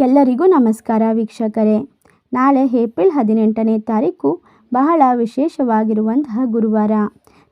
ಎಲ್ಲರಿಗೂ ನಮಸ್ಕಾರ ವೀಕ್ಷಕರೇ. ನಾಳೆ ಏಪ್ರಿಲ್ ಹದಿನೆಂಟನೇ ತಾರೀಕು ಬಹಳ ವಿಶೇಷವಾಗಿರುವಂತಹ ಗುರುವಾರ.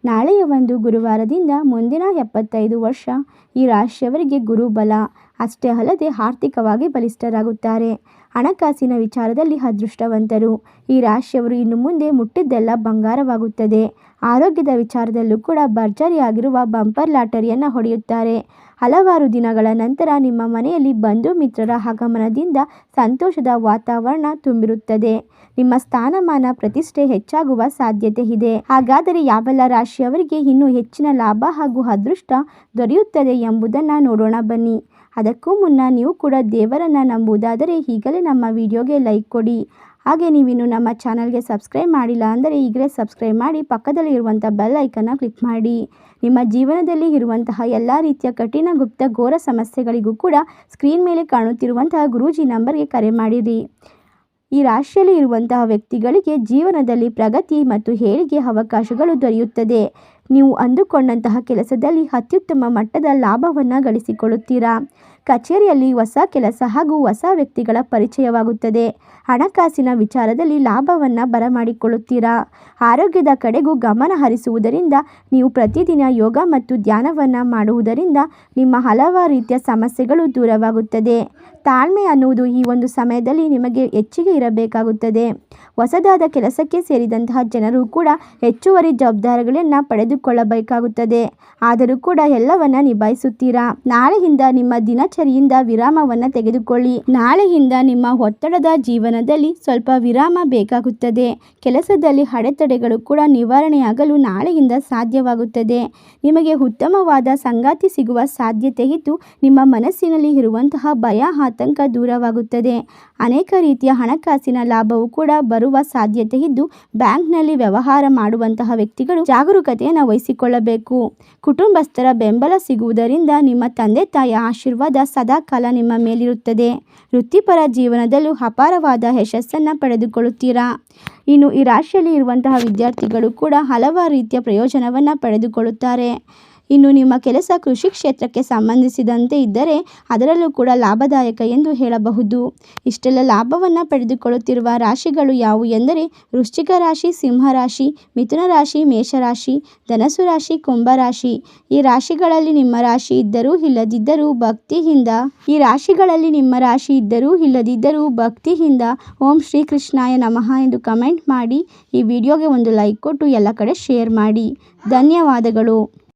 ನಾಳೆಯ ಒಂದು ಗುರುವಾರದಿಂದ ಮುಂದಿನ ಎಪ್ಪತ್ತೈದು ವರ್ಷ ಈ ರಾಶಿಯವರಿಗೆ ಗುರುಬಲ ಅಷ್ಟೇ ಅಲ್ಲದೆ ಆರ್ಥಿಕವಾಗಿ ಬಲಿಷ್ಠರಾಗುತ್ತಾರೆ. ಹಣಕಾಸಿನ ವಿಚಾರದಲ್ಲಿ ಅದೃಷ್ಟವಂತರು. ಈ ರಾಶಿಯವರು ಇನ್ನು ಮುಂದೆ ಮುಟ್ಟಿದ್ದೆಲ್ಲ ಬಂಗಾರವಾಗುತ್ತದೆ. ಆರೋಗ್ಯದ ವಿಚಾರದಲ್ಲೂ ಕೂಡ ಭರ್ಜರಿಯಾಗಿರುವ ಬಂಪರ್ ಲಾಟರಿಯನ್ನು ಹೊಡೆಯುತ್ತಾರೆ. ಹಲವಾರು ದಿನಗಳ ನಂತರ ನಿಮ್ಮ ಮನೆಯಲ್ಲಿ ಬಂಧು ಮಿತ್ರರ ಆಗಮನದಿಂದ ಸಂತೋಷದ ವಾತಾವರಣ ತುಂಬಿರುತ್ತದೆ. ನಿಮ್ಮ ಸ್ಥಾನಮಾನ ಪ್ರತಿಷ್ಠೆ ಹೆಚ್ಚಾಗುವ ಸಾಧ್ಯತೆ ಇದೆ. ಹಾಗಾದರೆ ಯಾವೆಲ್ಲ ರಾಶಿಯವರಿಗೆ ಇನ್ನೂ ಹೆಚ್ಚಿನ ಲಾಭ ಹಾಗೂ ಅದೃಷ್ಟ ದೊರೆಯುತ್ತದೆ ಎಂಬುದನ್ನು ನೋಡೋಣ ಬನ್ನಿ. ಅದಕ್ಕೂ ಮುನ್ನ ನೀವು ಕೂಡ ದೇವರನ್ನು ನಂಬುವುದಾದರೆ ಈಗಲೇ ನಮ್ಮ ವಿಡಿಯೋಗೆ ಲೈಕ್ ಕೊಡಿ. ಹಾಗೆ ನೀವಿನ್ನು ನಮ್ಮ ಚಾನಲ್ಗೆ ಸಬ್ಸ್ಕ್ರೈಬ್ ಮಾಡಿಲ್ಲ ಅಂದರೆ ಈಗಲೇ ಸಬ್ಸ್ಕ್ರೈಬ್ ಮಾಡಿ ಪಕ್ಕದಲ್ಲಿ ಇರುವಂಥ ಬೆಲ್ ಐಕನ್ನ ಕ್ಲಿಕ್ ಮಾಡಿ. ನಿಮ್ಮ ಜೀವನದಲ್ಲಿ ಇರುವಂತಹ ಎಲ್ಲ ರೀತಿಯ ಕಠಿಣ ಗುಪ್ತ ಘೋರ ಸಮಸ್ಯೆಗಳಿಗೂ ಕೂಡ ಸ್ಕ್ರೀನ್ ಮೇಲೆ ಕಾಣುತ್ತಿರುವಂತಹ ಗುರೂಜಿ ನಂಬರ್ಗೆ ಕರೆ ಮಾಡಿರಿ. ಈ ರಾಶಿಯಲ್ಲಿ ಇರುವಂತಹ ವ್ಯಕ್ತಿಗಳಿಗೆ ಜೀವನದಲ್ಲಿ ಪ್ರಗತಿ ಮತ್ತು ಏಳಿಗೆ ಅವಕಾಶಗಳು ದೊರೆಯುತ್ತದೆ. ನೀವು ಅಂದುಕೊಂಡಂತಹ ಕೆಲಸದಲ್ಲಿ ಅತ್ಯುತ್ತಮ ಮಟ್ಟದ ಲಾಭವನ್ನು ಗಳಿಸಿಕೊಳ್ಳುತ್ತೀರಾ? ಕಚೇರಿಯಲ್ಲಿ ಹೊಸ ಕೆಲಸ ಹಾಗೂ ಹೊಸ ವ್ಯಕ್ತಿಗಳ ಪರಿಚಯವಾಗುತ್ತದೆ. ಹಣಕಾಸಿನ ವಿಚಾರದಲ್ಲಿ ಲಾಭವನ್ನು ಬರಮಾಡಿಕೊಳ್ಳುತ್ತೀರಾ? ಆರೋಗ್ಯದ ಕಡೆಗೂ ಗಮನ ಹರಿಸುವುದರಿಂದ ನೀವು ಪ್ರತಿದಿನ ಯೋಗ ಮತ್ತು ಧ್ಯಾನವನ್ನು ಮಾಡುವುದರಿಂದ ನಿಮ್ಮ ಹಲವಾರು ರೀತಿಯ ಸಮಸ್ಯೆಗಳು ದೂರವಾಗುತ್ತದೆ. ತಾಳ್ಮೆ ಅನ್ನುವುದು ಈ ಒಂದು ಸಮಯದಲ್ಲಿ ನಿಮಗೆ ಹೆಚ್ಚಿಗೆ ಇರಬೇಕಾಗುತ್ತದೆ. ಹೊಸದಾದ ಕೆಲಸಕ್ಕೆ ಸೇರಿದಂತಹ ಜನರು ಕೂಡ ಹೆಚ್ಚುವರಿ ಜವಾಬ್ದಾರಿಗಳನ್ನು ಪಡೆದುಕೊಳ್ಳಬೇಕಾಗುತ್ತದೆ ಆದರೂ ಕೂಡ ಎಲ್ಲವನ್ನ ನಿಭಾಯಿಸುತ್ತೀರಾ? ನಾಳೆಯಿಂದ ನಿಮ್ಮ ದಿನಚರಿಯಿಂದ ವಿರಾಮವನ್ನು ತೆಗೆದುಕೊಳ್ಳಿ. ನಾಳೆಯಿಂದ ನಿಮ್ಮ ಒತ್ತಡದ ಜೀವನದಲ್ಲಿ ಸ್ವಲ್ಪ ವಿರಾಮ ಬೇಕಾಗುತ್ತದೆ. ಕೆಲಸದಲ್ಲಿ ಅಡೆತಡೆಗಳು ಕೂಡ ನಿವಾರಣೆಯಾಗಲು ನಾಳೆಯಿಂದ ಸಾಧ್ಯವಾಗುತ್ತದೆ. ನಿಮಗೆ ಉತ್ತಮವಾದ ಸಂಗಾತಿ ಸಿಗುವ ಸಾಧ್ಯತೆ ಇದ್ದು, ನಿಮ್ಮ ಮನಸ್ಸಿನಲ್ಲಿ ಇರುವಂತಹ ಭಯ, ಆತಂಕ ದೂರವಾಗುತ್ತದೆ. ಅನೇಕ ರೀತಿಯ ಹಣಕಾಸಿನ ಲಾಭವು ಕೂಡ ಬರುವ ಸಾಧ್ಯತೆ ಇದ್ದು, ಬ್ಯಾಂಕ್ನಲ್ಲಿ ವ್ಯವಹಾರ ಮಾಡುವಂತಹ ವ್ಯಕ್ತಿಗಳು ಜಾಗರೂಕತೆಯನ್ನು ವಹಿಸಿಕೊಳ್ಳಬೇಕು. ಕುಟುಂಬಸ್ಥರ ಬೆಂಬಲ ಸಿಗುವುದರಿಂದ ನಿಮ್ಮ ತಂದೆ ತಾಯಿಯ ಆಶೀರ್ವಾದ ಸದಾಕಾಲ ನಿಮ್ಮ ಮೇಲಿರುತ್ತದೆ. ವೃತ್ತಿಪರ ಜೀವನದಲ್ಲೂ ಅಪಾರವಾದ ಯಶಸ್ಸನ್ನು ಪಡೆದುಕೊಳ್ಳುತ್ತೀರಾ? ಇನ್ನು ಈ ರಾಶಿಯಲ್ಲಿ ಇರುವಂತಹ ವಿದ್ಯಾರ್ಥಿಗಳು ಕೂಡ ಹಲವಾರು ರೀತಿಯ ಪ್ರಯೋಜನವನ್ನು ಪಡೆದುಕೊಳ್ಳುತ್ತಾರೆ. ಇನ್ನು ನಿಮ್ಮ ಕೆಲಸ ಕೃಷಿ ಕ್ಷೇತ್ರಕ್ಕೆ ಸಂಬಂಧಿಸಿದಂತೆ ಇದ್ದರೆ ಅದರಲ್ಲೂ ಕೂಡ ಲಾಭದಾಯಕ ಎಂದು ಹೇಳಬಹುದು. ಇಷ್ಟೆಲ್ಲ ಲಾಭವನ್ನು ಪಡೆದುಕೊಳ್ಳುತ್ತಿರುವ ರಾಶಿಗಳು ಯಾವುವು ಎಂದರೆ ವೃಶ್ಚಿಕ ರಾಶಿ ಸಿಂಹರಾಶಿ ಮಿಥುನ ರಾಶಿ ಮೇಷರಾಶಿ ಧನಸು ರಾಶಿ ಕುಂಭರಾಶಿ ಈ ರಾಶಿಗಳಲ್ಲಿ ನಿಮ್ಮ ರಾಶಿ ಇದ್ದರೂ ಇಲ್ಲದಿದ್ದರೂ ಭಕ್ತಿಯಿಂದ, ಈ ರಾಶಿಗಳಲ್ಲಿ ನಿಮ್ಮ ರಾಶಿ ಇದ್ದರೂ ಇಲ್ಲದಿದ್ದರೂ ಭಕ್ತಿಯಿಂದ ಓಂ ಶ್ರೀ ಕೃಷ್ಣಾಯ ನಮಃ ಎಂದು ಕಮೆಂಟ್ ಮಾಡಿ, ಈ ವಿಡಿಯೋಗೆ ಒಂದು ಲೈಕ್ ಕೊಟ್ಟು ಎಲ್ಲ ಕಡೆ ಶೇರ್ ಮಾಡಿ. ಧನ್ಯವಾದಗಳು.